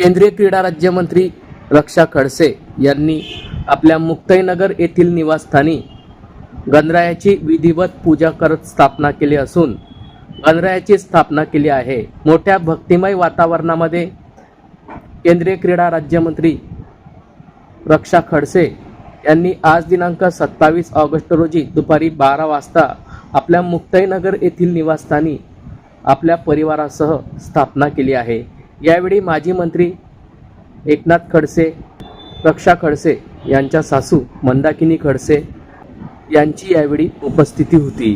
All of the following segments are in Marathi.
केंद्रीय क्रीडा राज्यमंत्री रक्षा खडसे यांनी आपल्या मुक्ताईनगर येथील निवासस्थानी गणरायाची विधिवत पूजा करत स्थापना केली असून गणरायाची स्थापना केली आहे. मोठ्या भक्तिमय वातावरणामध्ये केंद्रीय क्रीडा राज्यमंत्री रक्षा खडसे यांनी आज दिनांक सत्तावीस ऑगस्ट रोजी दुपारी बारा वाजता आपल्या मुक्ताईनगर येथील निवासस्थानी आपल्या परिवारासह स्थापना केली आहे. यावेळी माजी मंत्री एकनाथ खडसे रक्षा खडसे यांच्या सासू मंदाकिनी खडसे यांची यावेळी उपस्थिती होती.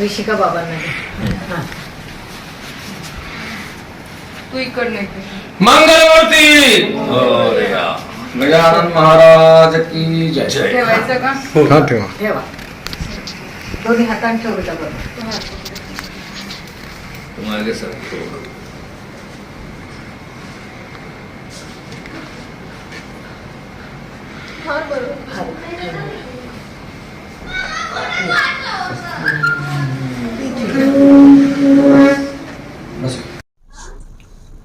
ऋषिका बाबांना हां तू इकडनं इकडे मंगलमूर्ती गजानन महाराज की जय. ठेवायचं का? हा ठेवा. ठेवा. दोन्ही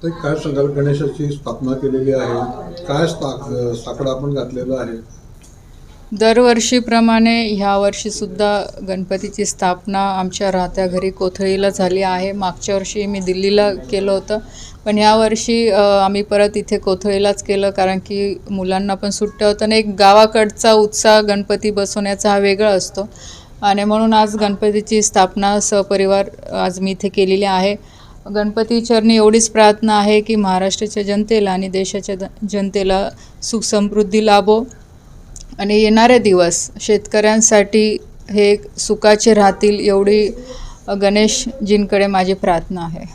तर काय सांगाल? गणेशाची स्थापना केलेली आहे. काय स्थाक साकडं आपण घातलेलं आहे? दरवर्षीप्रमाणे ह्या वर्षीसुद्धा गणपतीची स्थापना आमच्या राहत्या घरी कोथळीला झाली आहे. मागच्या वर्षी मी दिल्लीला केलं होतं. पण ह्या वर्षी आम्ही परत इथे कोथळीलाच केलं कारण की मुलांना पण सुट्ट्या होतं आणि एक गावाकडचा उत्साह गणपती बसवण्याचा हा वेगळा असतो. आणि म्हणून आज गणपतीची स्थापना सहपरिवार आज मी इथे केलेली आहे. गणपती चरणी एवढीच प्रार्थना आहे की महाराष्ट्राच्या जनतेला आणि देशाच्या जनतेला सुख समृद्धी लाभो. आणि येणारे दिवस शेतकऱ्यांसाठी हे सुखाचे राहतील एवढी गणेशजींकडे माझी प्रार्थना आहे.